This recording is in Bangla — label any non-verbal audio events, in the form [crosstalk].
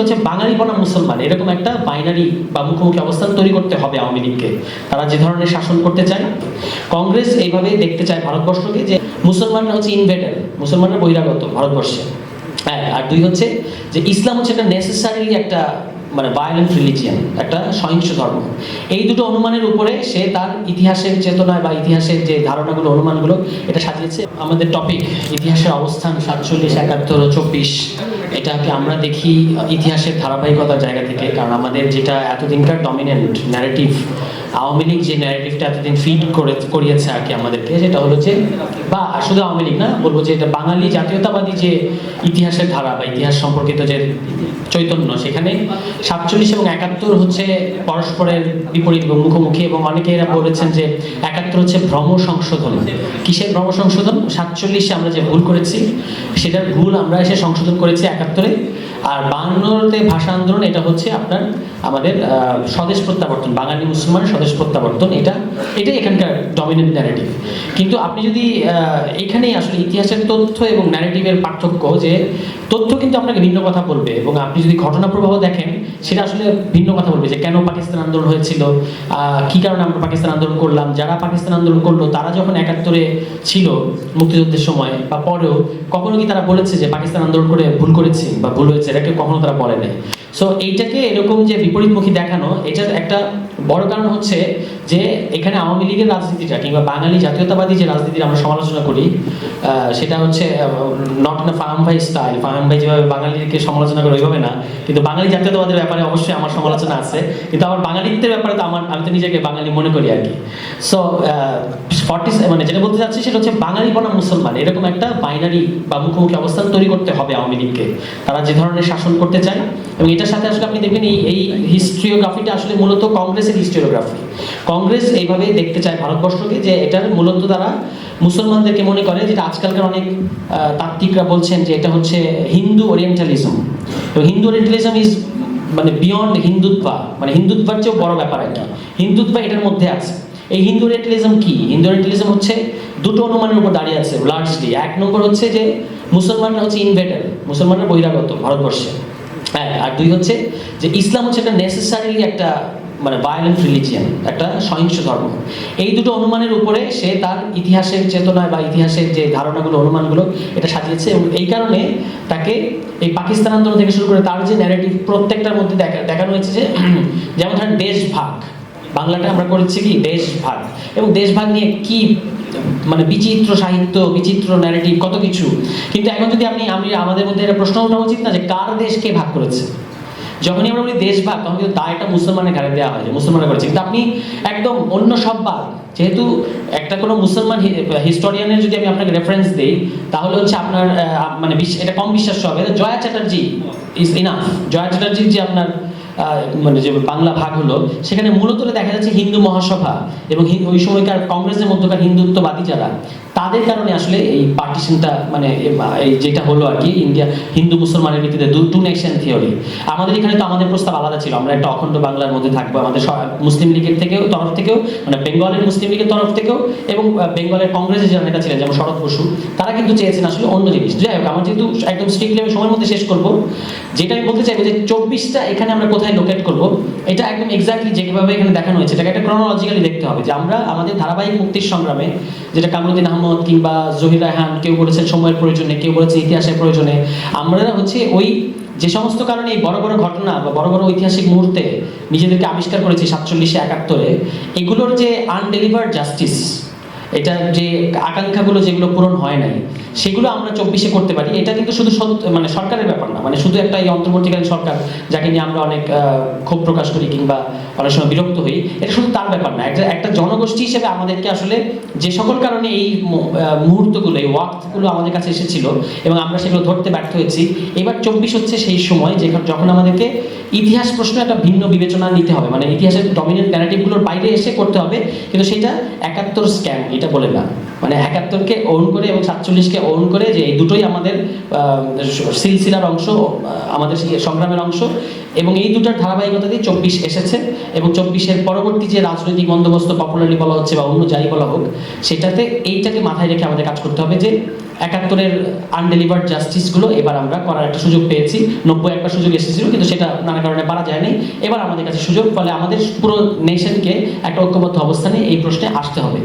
সেটা হচ্ছে বাঙালি বনাম মুসলমান। এরকম একটা বাইনারি বা মুখোমুখি অবস্থান তৈরি করতে হবে আওয়ামী লীগকে। তারা যে ধরনের শাসন করতে চায়, কংগ্রেস এইভাবে দেখতে চায় ভারতবর্ষকে যে মুসলমানরা হচ্ছে ইনভেটার মুসলমানরা বহিরাগত ভারতবর্ষে। হ্যাঁ আর দুই হচ্ছে যে ইসলাম হচ্ছে একটা নেসেসারি একটা মানে ভায়োলেন্ট রিলিজিয়ান একটা সহিংস ধর্ম। এই দুটো অনুমানের উপরে সে তার ইতিহাসের চেতনায় বা ইতিহাসের যে ধারণাগুলো, অনুমানগুলো, এটা সাজিয়েছে। আমাদের টপিক ইতিহাসের অবস্থান, সাতচল্লিশ, একাত্তর, চব্বিশ। এটাকে আমরা দেখি ইতিহাসের ধারাবাহিকতার জায়গা থেকে, কারণ আমাদের যেটা এতদিনকার ডমিনেন্ট ন্যারেটিভ আওয়ামী লীগ যে ন্যারেটিভটা এতদিন ফিড করে, করিয়েছে আর কি আমাদেরকে, সেটা হলো যে, বা শুধু আওয়ামী লীগ না, বলব যে এটা বাঙালি জাতীয়তাবাদী যে ইতিহাসের ধারা বা ইতিহাস সম্পর্কিত যে চৈতন্য, সেখানে সাতচল্লিশ এবং একাত্তর হচ্ছে পরস্পরের বিপরীত এবং মুখোমুখি এবং অনেকে এরা বলেছেন যে একাত্তর হচ্ছে ভ্রম সংশোধন। কিসের ভ্রম সংশোধন? সাতচল্লিশে আমরা যে ভুল করেছি, সেটার ভুল আমরা এসে সংশোধন করেছি একাত্তরে। আর বাংলাতে ভাষা আন্দোলন, এটা হচ্ছে আপনার আমাদের স্বদেশ প্রত্যাবর্তন, বাঙালি মুসলমান স্বদেশ প্রত্যাবর্তন। এটা, এটাই এখানকার ডমিনেন্ট ন্যারেটিভ কিন্তু আপনি যদি এখানেই আসলে ইতিহাসের তথ্য এবং ন্যারেটিভের পার্থক্য যে, তথ্য কিন্তু আপনাকে ভিন্ন কথা বলবে এবং আপনি যদি ঘটনা প্রবাহ দেখেন সেটা আসলে ভিন্ন কথা বলবে যে কেন পাকিস্তান আন্দোলন হয়েছিল কি কারণে আমরা পাকিস্তান আন্দোলন করলাম, যারা পাকিস্তান আন্দোলন করল, তারা যখন একাত্তরে ছিল মুক্তিযুদ্ধের সময় বা পরেও, কখনো কি তারা বলেছে যে পাকিস্তান আন্দোলন করে ভুল করেছি বা ভুল হয়েছে? এটাকে কখনো তারা বলে সো এইটাকে এরকম যে বিপরীতমুখী দেখানো এটা একটা বড় কারণ হচ্ছে যে এখানে আওয়ামী লীগের রাজনীতিটা কিংবা বাঙালি জাতীয়তাবাদী যে রাজনীতির আমরা সমালোচনা করি সেটা হচ্ছে নট না ফাহাম ভাই স্টাইল ফাহাম ভাই যেভাবে বাঙালিকে সমালোচনা করে ওইভাবে না। কিন্তু বাঙালি জাতীয়তাবাদের ব্যাপারে অবশ্যই আমার সমালোচনা আছে। কিন্তু আমার বাঙালিত্বের ব্যাপারে তো আমার, আমি তো নিজেকে বাঙালি মনে করি আর কি। সো ফর্টি মানে যেটা বলতে চাচ্ছি সেটা হচ্ছে বাঙালি বনাম মুসলমান। এরকম একটা বাইনারি বা মুখোমুখি অবস্থান তৈরি করতে হবে আওয়ামী লীগকে। তারা যে ধরনের শাসন করতে চায়। এবং এটার সাথে আসলে আপনি দেখবেন এই এই হিস্ট্রিওগ্রাফিটা আসলে মূলত কংগ্রেসের হিস্ট্রিওগ্রাফি। কংগ্রেস এইভাবে দেখতে চায় ভারতবর্ষকে যে এটার মূলত তারা মুসলমানদেরকে মনে করে যেটা আজকালকার অনেক তাত্ত্বিকরা বলছেন যে এটা হচ্ছে হিন্দু ওরিয়েন্টালিজম। এবং হিন্দু ওরিয়েন্টালিজম ইজ মানে বিয়ন্ড হিন্দুত্ব মানে হিন্দুত্বার চেয়েও বড় ব্যাপার এটা। হিন্দুত্ব এটার মধ্যে আছে। এই হিন্দু ওরিয়েন্টালিজম কি? হিন্দু ওরিয়েন্টালিজম হচ্ছে দুটো অনুমানের উপর দাঁড়িয়ে আছে লার্জলি এক নম্বর হচ্ছে যে মুসলমানরা হচ্ছে ইনভেটার মুসলমানরা বহিরাগত ভারতবর্ষে। হ্যাঁ আর দুই হচ্ছে যে ইসলাম হচ্ছে একটা নেসেসারি একটা মানে ভায়োলেন্ট রিলিজিয়ান একটা সহিংস ধর্ম। এই দুটো অনুমানের উপরে সে তার ইতিহাসের চেতনায় বা ইতিহাসের যে ধারণাগুলো, অনুমানগুলো, এটা সাজিয়েছে এবং এই কারণে তাকে এই পাকিস্তান আন্দোলন থেকে শুরু করে তার যে ন্যারেটিভ প্রত্যেকটার মধ্যে দেখা, দেখানো হয়েছে যে, [clears throat] যেমন ধরেন দেশ ভাগ বাংলাটা আমরা করেছি কি? দেশ ভাগ এবং দেশ ভাগ নিয়ে কি মানে বিচিত্র সাহিত্য, বিচিত্র ন্যারেটিভ কত কিছু। কিন্তু এখন যদি আপনি, আমি, আমাদের মধ্যে একটা প্রশ্ন ওঠা উচিত না যে কার দেশকে ভাগ করেছে? যখনই আমরা বলি দেশ ভাগ তখন কিন্তু দায়টা মুসলমানের ঘাড়ে দেওয়া হয় মুসলমানরা করেছে কিন্তু আপনি একদম অন্য সব বাদ, যেহেতু একটা কোনো মুসলমান হিস্টোরিয়ানের যদি আমি আপনাকে রেফারেন্স দিই, তাহলে হচ্ছে আপনার মানে এটা কম বিশ্বাস হবে। জয়া চ্যাটার্জি ইজ ইনাফ জয়া চ্যাটার্জির যে আপনার মানে যে বাংলা ভাগ হলো, সেখানে মূলত দেখা যাচ্ছে হিন্দু মহাসভা এবং ওই সময়কার কংগ্রেসের মধ্যকার হিন্দুত্ববাদী যারা, তাদের কারণে আসলে এই পার্টিশনটা মানে এই যেটা হলো আর কি ইন্ডিয়া, হিন্দু মুসলমানের ভিত্তিতে দু টু নেশন থিওরি আমাদের এখানে তো আমাদের প্রস্তাব আলাদা ছিল, আমরা একটা অখণ্ড বাংলার মধ্যে থাকব, আমাদের মুসলিম লীগের থেকেও তরফ থেকেও মানে বেঙ্গলের মুসলিম লীগের তরফ থেকেও, এবং বেঙ্গলের কংগ্রেসের যারা নেতা ছিলেন, যেমন শরৎ বসু, তারা কিন্তু চেয়েছেন আসলে অন্য জিনিস। যাই হোক, আমার যেহেতু একদম স্ট্রিক্টলি আমি সময়ের মধ্যে শেষ করব, যেটা আমি বলতে চাইব যে চব্বিশটা এখানে আমরা কোথায় লোকেট করব, এটা একদম এক্স্যাক্টলি যেভাবে এখানে দেখানো হয়েছে, এটাকে একটা ক্রোনোলজিক্যালি দেখতে হবে যে আমরা আমাদের ধারাবাহিক মুক্তির সংগ্রামে, যেটা কামরুদ্দিন আহমদ কিংবা জহির রায়হান, কেউ বলেছেন সময়ের প্রয়োজনে, কেউ বলেছে ইতিহাসের প্রয়োজনে, আমরা হচ্ছে ওই যে সমস্ত কারণে এই বড় বড় ঘটনা বা বড় বড় ঐতিহাসিক মুহূর্তে নিজেদেরকে আবিষ্কার করেছি সাতচল্লিশে একাত্তরে, এগুলোর যে আনডেলিভার্ড জাস্টিস এটা যে আকাঙ্ক্ষাগুলো যেগুলো পূরণ হয় নাই, সেগুলো আমরা চব্বিশে করতে পারি। এটা কিন্তু শুধু মানে সরকারের ব্যাপার না মানে শুধু একটা এই অন্তর্বর্তীকালীন সরকার যাকে নিয়ে আমরা অনেক ক্ষোভ প্রকাশ করি কিংবা অনেক সময় বিরক্ত হই, এটা শুধু তার ব্যাপার না, একটা একটা জনগোষ্ঠী হিসেবে আমাদেরকে আসলে যে সকল কারণে এই মুহূর্তগুলো, এই ওয়াক্তগুলো আমাদের কাছে এসেছিল এবং আমরা সেগুলো ধরতে ব্যর্থ হয়েছি, এবার চব্বিশ হচ্ছে সেই সময় যেখানে যখন আমাদেরকে ইতিহাস প্রশ্ন একটা ভিন্ন বিবেচনা নিতে হবে মানে ইতিহাসের ডমিনেন্ট ন্যারেটিভগুলোর বাইরে এসে করতে হবে, কিন্তু সেটা একাত্তর স্ক্যাম এটা বলে না। মানে একাত্তরকে ওন করে এবং সাতচল্লিশকে ওন করে যে এই দুটোই আমাদের সিলসিলার অংশ আমাদের সংগ্রামের অংশ। এবং এই দুটার ধারাবাহিকতা দিয়ে চব্বিশ এসেছে এবং চব্বিশের পরবর্তী যে রাজনৈতিক বন্দোবস্ত পপুলারলি বলা হচ্ছে বা অন্য যাই বলা হোক, সেটাতে এইটাকে মাথায় রেখে আমাদের কাজ করতে হবে যে একাত্তরের আনডেলিভার্ড জাস্টিসগুলো এবার আমরা করার একটা সুযোগ পেয়েছি। নব্বই একটা সুযোগ এসেছিল, কিন্তু সেটা নানা কারণে পারা যায়নি। এবার আমাদের কাছে সুযোগ, ফলে আমাদের পুরো নেশনকে একটা ঐক্যবদ্ধ অবস্থানে এই প্রশ্নে আসতে হবে।